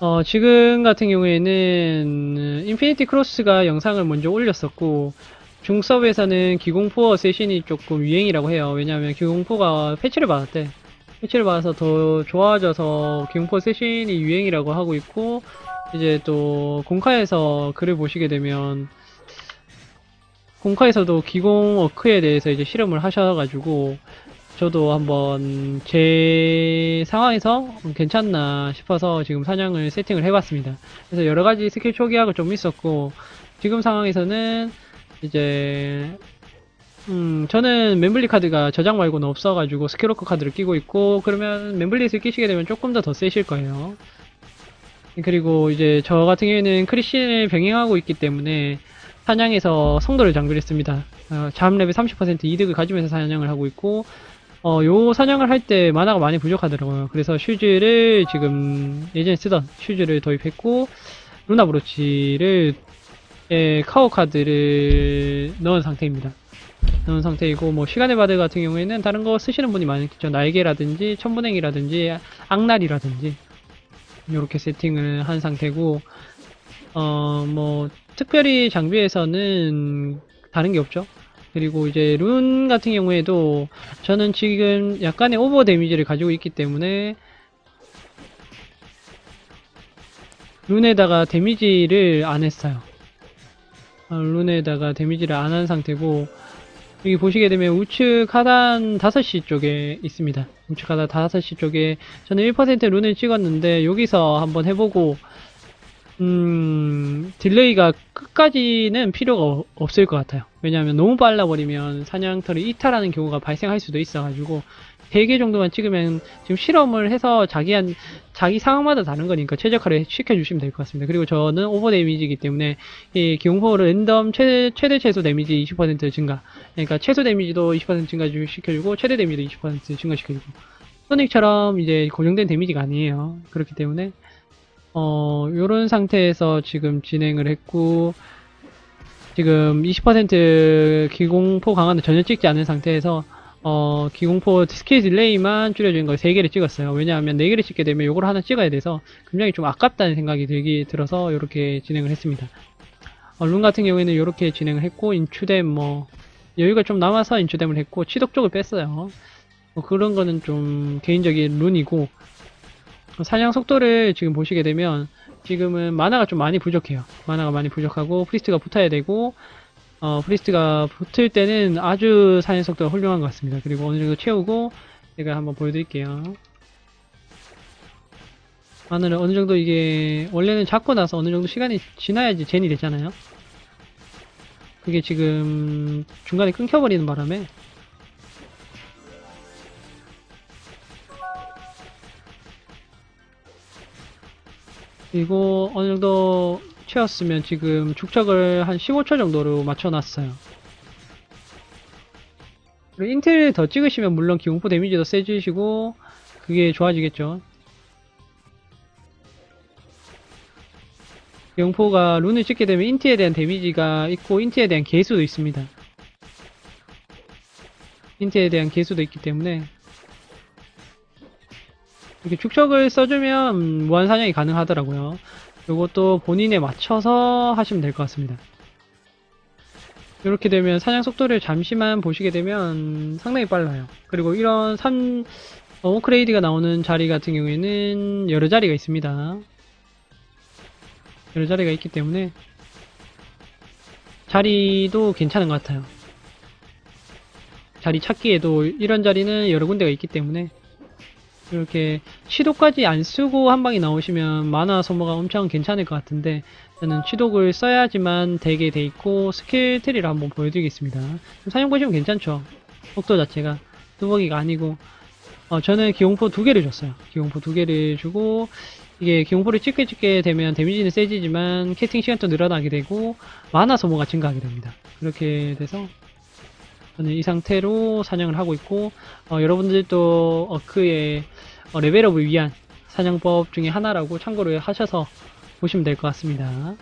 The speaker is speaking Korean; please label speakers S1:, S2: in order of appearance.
S1: 어, 지금 같은 경우에는 인피니티 크로스가 영상을 먼저 올렸었고 중섭에서는 기공포어 세신이 조금 유행이라고 해요. 왜냐하면 기공포가 패치를 받았대. 패치를 받아서 더 좋아져서 기공포 세신이 유행이라고 하고 있고 이제 또 공카에서 글을 보시게 되면 공카에서도 기공 어크에 대해서 이제 실험을 하셔가지고 저도 한번 제 상황에서 괜찮나 싶어서 지금 사냥을 세팅을 해봤습니다. 그래서 여러 가지 스킬 초기화가 좀 있었고 지금 상황에서는 이제 음 저는 멤블리 카드가 저장 말고는 없어가지고 스킬워커 카드를 끼고 있고 그러면 멤블릿을 끼시게 되면 조금 더 더 세실 거예요. 그리고 이제 저 같은 경우에는 크리신을 병행하고 있기 때문에 사냥에서 성도를 장비했습니다. 어, 잠 레벨 30% 이득을 가지면서 사냥을 하고 있고 어, 요 사냥을 할 때 만화가 많이 부족하더라고요. 그래서 슈즈를 지금 예전에 쓰던 슈즈를 도입했고 루나 브로치를 예, 카오 카드를 넣은 상태입니다. 넣은 상태이고 뭐 시간의 바드 같은 경우에는 다른 거 쓰시는 분이 많겠죠. 날개라든지 천분행이라든지 악날이라든지 이렇게 세팅을 한 상태고 어 뭐 특별히 장비에서는 다른 게 없죠. 그리고 이제 룬 같은 경우에도 저는 지금 약간의 오버 데미지를 가지고 있기 때문에 룬에다가 데미지를 안 했어요. 어, 룬에다가 데미지를 안 한 상태고 여기 보시게 되면 우측 하단 5시 쪽에 있습니다. 우측 하단 5시 쪽에 저는 1% 룬을 찍었는데 여기서 한번 해보고 음, 딜레이가 끝까지는 필요가 어- 없을 것 같아요. 왜냐하면 너무 빨라버리면 사냥터를 이탈하는 경우가 발생할 수도 있어가지고 3개 정도만 찍으면 지금 실험을 해서 자기한 자기 상황마다 다른 거니까 최적화를 시켜주시면 될 것 같습니다. 그리고 저는 오버 데미지이기 때문에 이 기용포를 랜덤 최대, 최대 최소 데미지 20% 증가 그러니까 최소 데미지도 20% 증가 시켜주고 최대 데미지도 20% 증가시켜주고 소닉처럼 이제 고정된 데미지가 아니에요. 그렇기 때문에 어, 요런 상태에서 지금 진행을 했고, 지금 20% 기공포 강화는 전혀 찍지 않은 상태에서, 어, 기공포 스킬 딜레이만 줄여준 걸 3개를 찍었어요. 왜냐하면 4개를 찍게 되면 요걸 하나 찍어야 돼서 굉장히 좀 아깝다는 생각이 들기 들어서 이렇게 진행을 했습니다. 어, 룬 같은 경우에는 이렇게 진행을 했고, 인추댐 뭐, 여유가 좀 남아서 인추댐을 했고, 치독 쪽을 뺐어요. 뭐 그런 거는 좀 개인적인 룬이고, 사냥 속도를 지금 보시게 되면 지금은 만화가 좀 많이 부족해요. 만화가 많이 부족하고 프리스트가 붙어야 되고 어, 프리스트가 붙을 때는 아주 사냥 속도가 훌륭한 것 같습니다. 그리고 어느 정도 채우고 제가 한번 보여드릴게요. 만화를 어느 정도 이게 원래는 잡고 나서 어느 정도 시간이 지나야지 젠이 되잖아요. 그게 지금 중간에 끊겨버리는 바람에 그리고 어느 정도 채웠으면 지금 축적을 한 15초 정도로 맞춰놨어요. 그리고 인텔 더 찍으시면 물론 기공포 데미지도 세지시고 그게 좋아지겠죠. 기공포가 룬을 찍게 되면 인트에 대한 데미지가 있고 인트에 대한 개수도 있습니다. 인트에 대한 개수도 있기 때문에 이렇게 축적을 써주면 무한 사냥이 가능하더라고요. 이것도 본인에 맞춰서 하시면 될 것 같습니다. 이렇게 되면 사냥 속도를 잠시만 보시게 되면 상당히 빨라요. 그리고 이런 3, 어, 오크레이드가 나오는 자리 같은 경우에는 여러 자리가 있습니다. 여러 자리가 있기 때문에 자리도 괜찮은 것 같아요. 자리 찾기에도 이런 자리는 여러 군데가 있기 때문에 이렇게 치독까지 안 쓰고 한 방에 나오시면 만화 소모가 엄청 괜찮을 것 같은데 저는 치독을 써야지만 되게 돼 있고 스킬 트리를 한번 보여드리겠습니다. 사용 보시면 괜찮죠? 속도 자체가 뚜벅이가 아니고 어, 저는 기용포 두 개를 줬어요. 기용포 두 개를 주고 이게 기용포를 찍게 찍게 되면 데미지는 세지지만 캐스팅 시간도 늘어나게 되고 만화 소모가 증가하게 됩니다. 그렇게 돼서 저는 이 상태로 사냥을 하고 있고 어, 여러분들도 어크의 어, 레벨업을 위한 사냥법 중에 하나라고 참고를 하셔서 보시면 될 것 같습니다.